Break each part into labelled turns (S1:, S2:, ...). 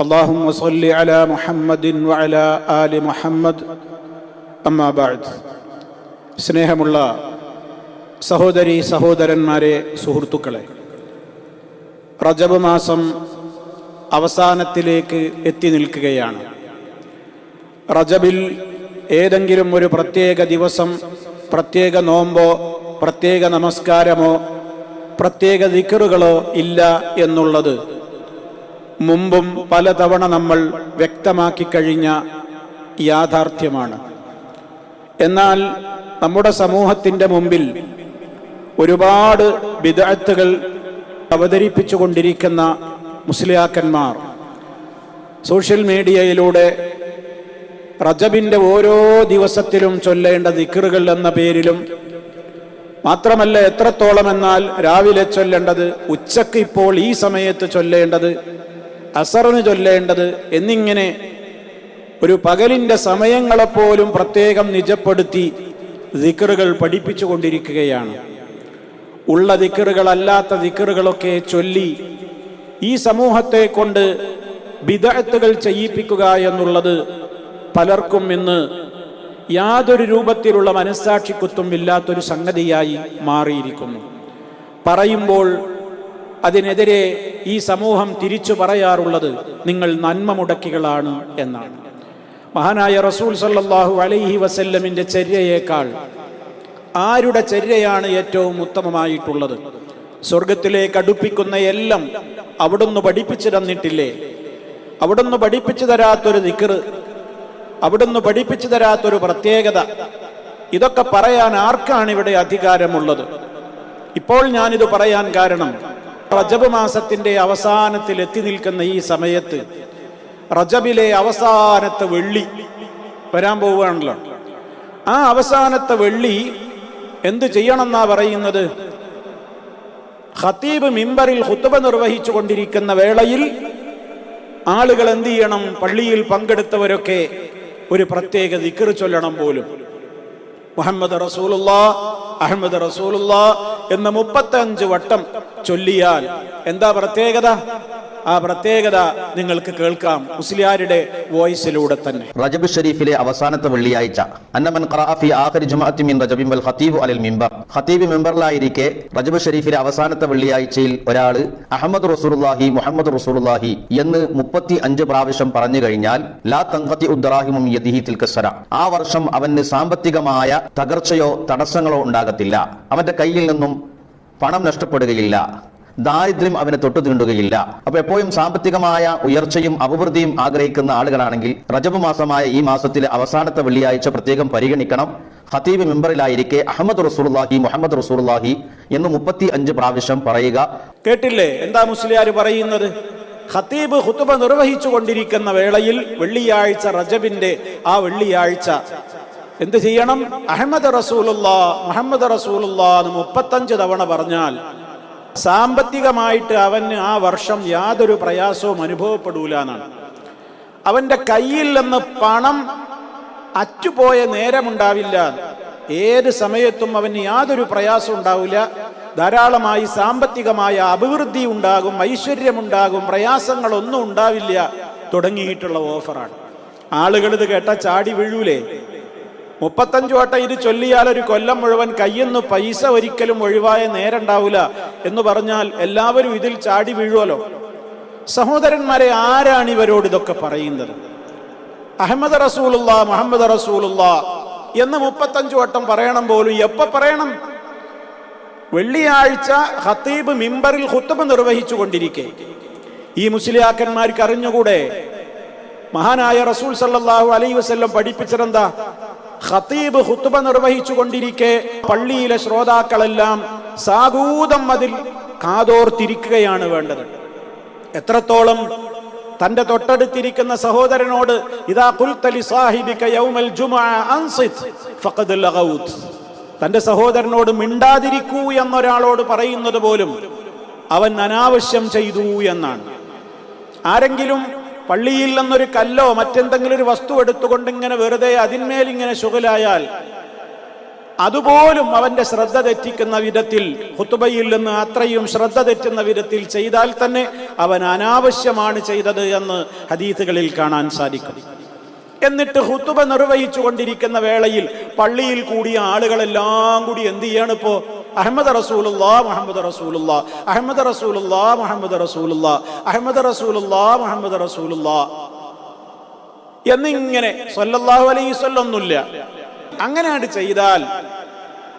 S1: اللهم صل على محمد وعلى آل محمد أما بعد സ്നേഹമുള്ള സഹോദരി സഹോദരന്മാരെ സുഹൃത്തുക്കളെ റജബ് മാസം അവസാനത്തിലേക്ക് എത്തി നിൽക്കുകയാണ് റജബിൽ ഏതെങ്കിലും ഒരു പ്രത്യേക ദിവസം പ്രത്യേക നോമ്പോ പ്രത്യേക നമസ്കാരമോ പ്രത്യേക ദിക്കറുകളോ ഇല്ല എന്നുള്ളത് മുമ്പും പലതവണ നമ്മൾ വ്യക്തമാക്കി കഴിഞ്ഞ യാഥാർത്ഥ്യമാണ്. എന്നാൽ നമ്മുടെ സമൂഹത്തിന്റെ മുമ്പിൽ ഒരുപാട് വിദഗ്ധകൾ അവതരിപ്പിച്ചുകൊണ്ടിരിക്കുന്ന മുസ്ലിയാക്കന്മാർ സോഷ്യൽ മീഡിയയിലൂടെ റജബിന്റെ ഓരോ ദിവസത്തിലും ചൊല്ലേണ്ട ദിക്കറുകൾ എന്ന പേരിലും മാത്രമല്ല എത്രത്തോളം എന്നാൽ രാവിലെ ചൊല്ലേണ്ടത് ഉച്ചയ്ക്ക് ഇപ്പോൾ ഈ സമയത്ത് ചൊല്ലേണ്ടത് അസറിന് ചൊല്ലേണ്ടത് എന്നിങ്ങനെ ഒരു പകലിന്റെ സമയങ്ങളെപ്പോലും പ്രത്യേകം നിജപ്പെടുത്തി ദിക്കറുകൾ പഠിപ്പിച്ചു കൊണ്ടിരിക്കുകയാണ് ഉള്ള ദിക്കറുകളല്ലാത്ത ദിക്കറുകളൊക്കെ ചൊല്ലി ഈ സമൂഹത്തെ കൊണ്ട് വിദഗ്ധകൾ ചെയ്യിപ്പിക്കുക എന്നുള്ളത് പലർക്കും ഇന്ന് യാതൊരു രൂപത്തിലുള്ള മനസ്സാക്ഷിക്കുത്തും ഇല്ലാത്തൊരു സംഗതിയായി മാറിയിരിക്കുന്നു. പറയുമ്പോൾ അതിനെതിരെ ഈ സമൂഹം തിരിച്ചു പറയാറുള്ളത് നിങ്ങൾ നന്മ മുടക്കികളാണ് എന്നാണ്. മഹാനായ റസൂൽ സല്ലാഹു അലൈഹി വസല്ലമിന്റെ ചര്യയേക്കാൾ ആരുടെ ചര്യയാണ് ഏറ്റവും ഉത്തമമായിട്ടുള്ളത്? സ്വർഗത്തിലേക്ക് അടുപ്പിക്കുന്ന എല്ലാം അവിടുന്ന് പഠിപ്പിച്ചു തന്നിട്ടില്ലേ? അവിടുന്ന് പഠിപ്പിച്ചു തരാത്തൊരു ദിക്കറ് അവിടുന്ന് പഠിപ്പിച്ചു തരാത്തൊരു പ്രത്യേകത ഇതൊക്കെ പറയാൻ ആർക്കാണ് ഇവിടെ അധികാരമുള്ളത്? ഇപ്പോൾ ഞാനിത് പറയാൻ കാരണം റജബ് മാസത്തിന്റെ അവസാനത്തിൽ എത്തി നിൽക്കുന്ന ഈ സമയത്ത് റജബിലെ അവസാനത്തെ വെള്ളി വരാൻ പോവുകയാണല്ലോ. ആ അവസാനത്തെ വെള്ളി എന്ത് ചെയ്യണമെന്നാ പറയുന്നത്? ഖത്തീബ് മിമ്പറിൽ ഹുത്തുബ നിർവഹിച്ചു കൊണ്ടിരിക്കുന്ന വേളയിൽ ആളുകൾ എന്ത് ചെയ്യണം? പള്ളിയിൽ പങ്കെടുത്തവരൊക്കെ ഒരു പ്രത്യേക ദിക്കറ് ചൊല്ലണം പോലും. മുഹമ്മദ് റസൂലുള്ള അഹമ്മദ് റസൂലുള്ള എന്ന് മുപ്പത്തഞ്ച് വട്ടം ചൊല്ലിയാൽ എന്താ പ്രത്യേകത? ആ പ്രത്യേകത നിങ്ങൾക്ക് കേൾക്കാം. മുസ്ലിയാരുടെ വോയിസിലൂടെ തന്നെ.
S2: റജബ് ഷരീഫിലെ അവസാനത്തെ വെള്ളിയാഴ്ച. അന്നമൻ ഖറാഫി ആഖരി ജുമഅത്തി മിൻ റജബിൻ വൽ ഖതീബ് അലൽ മിമ്പർ ഖതീബ് മെമ്പറിലായിരിക്കെ റജബ് ഷരീഫിലെ അവസാനത്തെ വെള്ളിയാഴ്ചയിൽ ഒരാൾ അഹമ്മദ് റസൂലുള്ളാഹി മുഹമ്മദ് റസൂലുള്ളാഹി എന്ന് മുപ്പത്തി അഞ്ച് പ്രാവശ്യം പറഞ്ഞു കഴിഞ്ഞാൽ ലാ തങ്കത്തി ഉദ്ദറാഹിമും യദിഹി തിൽക്കസര ആ വർഷം അവന് സാമ്പത്തികമായ തകർച്ചയോ തടസ്സങ്ങളോ ഉണ്ടാകത്തില്ല. അവന്റെ കയ്യിൽ നിന്നും പണം നഷ്ടപ്പെടുകയില്ല. ദാരിദ്ര്യം അവനെ തൊട്ടു തീണ്ടുകയില്ല അപ്പൊ എപ്പോഴും സാമ്പത്തികമായ ഉയർച്ചയും അഭിവൃദ്ധിയും ആഗ്രഹിക്കുന്ന ആളുകളാണെങ്കിൽ റജബ് മാസമായ ഈ മാസത്തിലെ അവസാനത്തെ വെള്ളിയാഴ്ച പ്രത്യേകം പരിഗണിക്കണം. ഹത്തീബ് മെമ്പറിലായിരിക്കെ അഹമ്മദ് റസൂർലാഹി മുഹമ്മദ് റസൂർലാഹി എന്ന് മുപ്പത്തി അഞ്ച് പ്രാവശ്യം പറയുക.
S1: കേട്ടില്ലേ? എന്താ മുസ്ലിയാർ പറയുന്നത്? ഖത്തീബ് ഹുത്തുബ നിർവഹിച്ചു കൊണ്ടിരിക്കുന്ന വേളയിൽ വെള്ളിയാഴ്ച റജബിന്റെ ആ വെള്ളിയാഴ്ച എന്ത് ചെയ്യണം? അഹമ്മദ് റസൂലുള്ള മുഹമ്മദ് റസൂലുള്ള എന്ന് മുപ്പത്തഞ്ച് തവണ പറഞ്ഞാൽ സാമ്പത്തികമായിട്ട് അവന് ആ വർഷം യാതൊരു പ്രയാസവും അനുഭവപ്പെടൂല എന്നാണ് അവന്റെ കയ്യിൽ നിന്ന് പണം അറ്റുപോയ നേരമുണ്ടാവില്ല. ഏത് സമയത്തും അവന് യാതൊരു പ്രയാസം ഉണ്ടാവില്ല. ധാരാളമായി സാമ്പത്തികമായ അഭിവൃദ്ധി ഉണ്ടാകും ഐശ്വര്യമുണ്ടാകും പ്രയാസങ്ങളൊന്നും ഉണ്ടാവില്ല തുടങ്ങിയിട്ടുള്ള ഓഫറാണ്. ആളുകൾ ഇത് കേട്ട ചാടി വീഴൂലേ? മുപ്പത്തഞ്ചു വട്ടം ഇത് ചൊല്ലിയാൽ ഒരു കൊല്ലം മുഴുവൻ കയ്യെന്ന് പൈസ ഒരിക്കലും ഒഴിവായ നേരണ്ടാവില്ല എന്ന് പറഞ്ഞാൽ എല്ലാവരും ഇതിൽ ചാടി വീഴുമല്ലോ സഹോദരന്മാരെ ആരാണ് ഇവരോട് ഇതൊക്കെ പറയുന്നത്? അഹമ്മദ് റസൂലുള്ള മുഹമ്മദ് റസൂലുള്ള എന്ന് മുപ്പത്തഞ്ചു വട്ടം പറയണം പോലും. എപ്പോൾ പറയണം? വെള്ളിയാഴ്ച ഹത്തീബ് മിമ്പറിൽ ഹുത്തബ് നിർവഹിച്ചു കൊണ്ടിരിക്കെ. ഈ മുസ്ലിയാക്കന്മാർക്ക് അറിഞ്ഞുകൂടെ? മഹാനായ റസൂൽ സല്ലാഹു അലൈ വസ്ല്ലം പഠിപ്പിച്ചതെന്താ? ഹത്തീബ് ഹുത്തുബ നിർവഹിച്ചു കൊണ്ടിരിക്കെ. പള്ളിയിലെ ശ്രോതാക്കളെല്ലാം സാഗൂതം അതിൽ കാതോർത്തിരിക്കുകയാണ് വേണ്ടത്. എത്രത്തോളം തന്റെ തൊട്ടടുത്തിരിക്കുന്ന സഹോദരനോട് ഇതാ കുൽത്തലി സാഹിബിക യൗമൽ അൻസിത് തന്റെ സഹോദരനോട് മിണ്ടാതിരിക്കൂ എന്നൊരാളോട് പറയുന്നത് പോലും അവൻ അനാവശ്യം ചെയ്തു എന്നാണ്. ആരെങ്കിലും പള്ളിയിൽ നിന്നൊരു കല്ലോ മറ്റെന്തെങ്കിലും ഒരു വസ്തു എടുത്തുകൊണ്ട് ഇങ്ങനെ വെറുതെ അതിന്മേൽ ഇങ്ങനെ അതുപോലും അവന്റെ ശ്രദ്ധ തെറ്റിക്കുന്ന വിധത്തിൽ ഹുത്തുബയിൽ നിന്ന് അത്രയും ശ്രദ്ധ തെറ്റുന്ന വിധത്തിൽ ചെയ്താൽ തന്നെ അവൻ അനാവശ്യമാണ് ചെയ്തത് എന്ന് ഹദീസുകളിൽ കാണാൻ സാധിക്കും. എന്നിട്ട് ഹുത്തുബ നിർവഹിച്ചു കൊണ്ടിരിക്കുന്ന വേളയിൽ പള്ളിയിൽ കൂടിയ ആളുകളെല്ലാം കൂടി എന്ത് ചെയ്യാണ് ഇപ്പോ? അഹമ്മദ് റസൂലുല്ലാ മുഹമ്മദ് റസൂലുല്ലാ അഹമ്മദ് റസൂലുല്ലാ മുഹമ്മദ് റസൂലുല്ലാ അഹമ്മദ് റസൂലുല്ലാ മുഹമ്മദ് റസൂലുല്ലാ എന്നിങ്ങനെ സല്ലല്ലാഹു അലൈഹി വസല്ലൊന്നുമില്ല അങ്ങനെയാണ് ചെയ്താൽ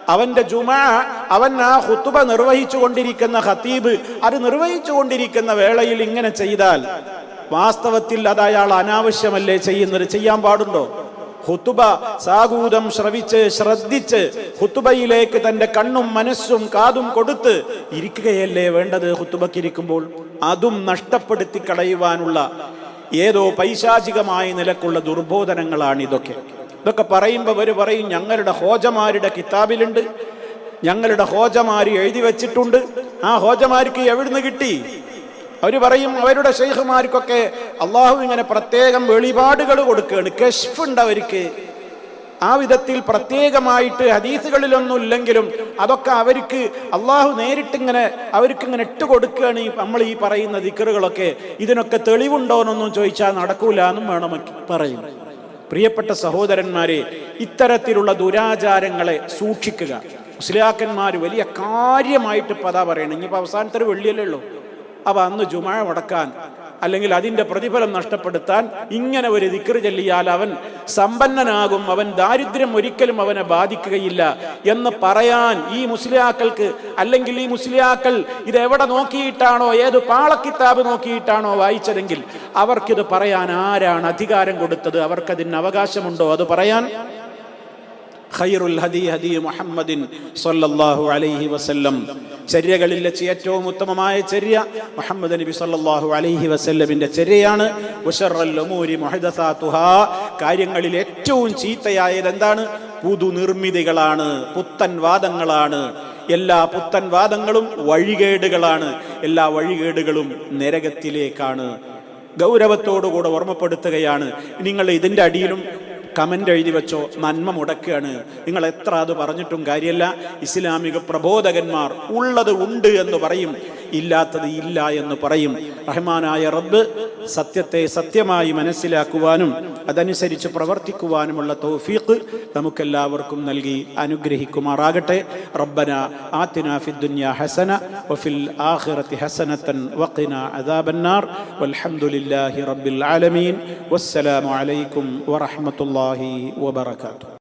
S1: അവന്റെ ജുമാ അവൻ ആ ഹുത്തുബ നിർവഹിച്ചു കൊണ്ടിരിക്കുന്ന ഹത്തീബ് അത് നിർവഹിച്ചു കൊണ്ടിരിക്കുന്ന വേളയിൽ ഇങ്ങനെ ചെയ്താൽ വാസ്തവത്തിൽ അത് അയാൾ അനാവശ്യമല്ലേ ചെയ്യുന്നത്? ചെയ്യാൻ പാടുണ്ടോ? ഹുത്തുബ സാഗൂതം ശ്രവിച്ച് ശ്രദ്ധിച്ച് ഹുത്തുബയിലേക്ക് തന്റെ കണ്ണും മനസ്സും കാതും കൊടുത്ത് ഇരിക്കുകയല്ലേ വേണ്ടത് ഹുത്തുബക്കിരിക്കുമ്പോൾ അതും നഷ്ടപ്പെടുത്തി കളയുവാനുള്ള ഏതോ പൈശാചികമായ നിലക്കുള്ള ദുർബോധനങ്ങളാണ് ഇതൊക്കെ. ഇതൊക്കെ പറയുമ്പോൾ അവർ പറയും ഞങ്ങളുടെ ഹോജമാരുടെ കിതാബിലുണ്ട്. ഞങ്ങളുടെ ഹോജമാര് എഴുതി വെച്ചിട്ടുണ്ട്. ആ ഹോജമാർക്ക് എവിടുന്ന് കിട്ടി? അവർ പറയും അവരുടെ ഷെയ്ഖുമാർക്കൊക്കെ അള്ളാഹു ഇങ്ങനെ പ്രത്യേകം വെളിപാടുകൾ കൊടുക്കുകയാണ്. കെഷ്ഫ് ഉണ്ട് അവർക്ക്. ആ വിധത്തിൽ പ്രത്യേകമായിട്ട് ഹദീസുകളിലൊന്നും ഇല്ലെങ്കിലും അതൊക്കെ അവർക്ക് അള്ളാഹു നേരിട്ടിങ്ങനെ അവർക്ക് ഇങ്ങനെ ഇട്ട് കൊടുക്കുകയാണ് ഈ നമ്മൾ ഈ പറയുന്ന ദിക്കറുകളൊക്കെ ഇതിനൊക്കെ തെളിവുണ്ടോന്നൊന്നും ചോദിച്ചാൽ നടക്കൂല എന്നും വേണം പറയും. പ്രിയപ്പെട്ട സഹോദരന്മാരെ ഇത്തരത്തിലുള്ള ദുരാചാരങ്ങളെ സൂക്ഷിക്കുക. മുസ്ലിയാക്കന്മാർ വലിയ കാര്യമായിട്ട് പതാ പറയണം. ഇനിയിപ്പോൾ അവസാനത്തെ ഒരു വെള്ളിയല്ലേ ഉള്ളൂ. അപ്പോൾ അന്ന് ജുമാ മുടക്കാൻ അല്ലെങ്കിൽ അതിന്റെ പ്രതിഫലം നഷ്ടപ്പെടുത്താൻ ഇങ്ങനെ ഒരു ദിക്കറി ചൊല്ലിയാൽ അവൻ സമ്പന്നനാകും അവൻ ദാരിദ്ര്യം ഒരിക്കലും അവനെ ബാധിക്കുകയില്ല എന്ന് പറയാൻ ഈ മുസ്ലിയാക്കൾക്ക് അല്ലെങ്കിൽ ഈ മുസ്ലിയാക്കൾ ഇത് എവിടെ നോക്കിയിട്ടാണോ ഏത് പാളക്കിതാബ് നോക്കിയിട്ടാണോ വായിച്ചതെങ്കിൽ അവർക്കിത് പറയാൻ ആരാണ് അധികാരം കൊടുത്തത്? അവർക്കതിന് അവകാശമുണ്ടോ? അത് പറയാൻ ഖൈറുൽ ഹദി ഹദി മുഹമ്മദിൻ സല്ലല്ലാഹു അലൈഹി വസല്ലം. ചര്യകളിൽ വെച്ച് ഏറ്റവും ഉത്തമമായ ചര്യ മുഹമ്മദ് നബി സല്ലല്ലാഹു അലൈഹി വസല്ലമിന്റെ ചര്യയാണ്. ഉശറൽ ഉമൂരി മുഹദസാതുഹാ കാര്യങ്ങളിൽ ഏറ്റവും ചീത്തയായത് എന്താണ്? പുതു നിർമ്മിതികളാണ് പുത്തൻ വാദങ്ങളാണ്. എല്ലാ പുത്തൻ വാദങ്ങളും വഴികേടുകളാണ്. എല്ലാ വഴികേടുകളും നരകത്തിലേക്കാണ്. ഗൗരവത്തോടുകൂടെ ഓർമ്മപ്പെടുത്തുകയാണ്. നിങ്ങൾ ഇതിന്റെ അടിയിലും കമന്റ് എഴുതി വെച്ചോ നന്മ മുടക്കുകയാണ്. നിങ്ങൾ എത്ര അത് പറഞ്ഞിട്ടും കാര്യമല്ല ഇസ്ലാമിക പ്രബോധകന്മാർ ഉള്ളത് ഉണ്ട് എന്ന് പറയും. ഇല്ലാത്തത് ഇല്ല എന്ന് പറയും. റഹ്മാനായ റബ്ബ് സത്യത്തെ സത്യമായി മനസ്സിലാക്കുവാനും അതനുസരിച്ച് പ്രവർത്തിക്കുവാനുമുള്ള തൗഫീഖ് നമുക്കെല്ലാവർക്കും നൽകി അനുഗ്രഹിക്കുമാറാകട്ടെ. റബ്ബന ആത്തിന ഫിദ്ദുന്യ ഹസന വഫിൽ ആഖിറത്തി ഹസനത്തൻ വഖിന അദാബന്നാർ. വൽഹംദുലില്ലാഹി റബ്ബിൽ ആലമീൻ. വസ്സലാമു അലൈക്കും വറഹ്മത്തുള്ളാഹി വബറകാതുഹു.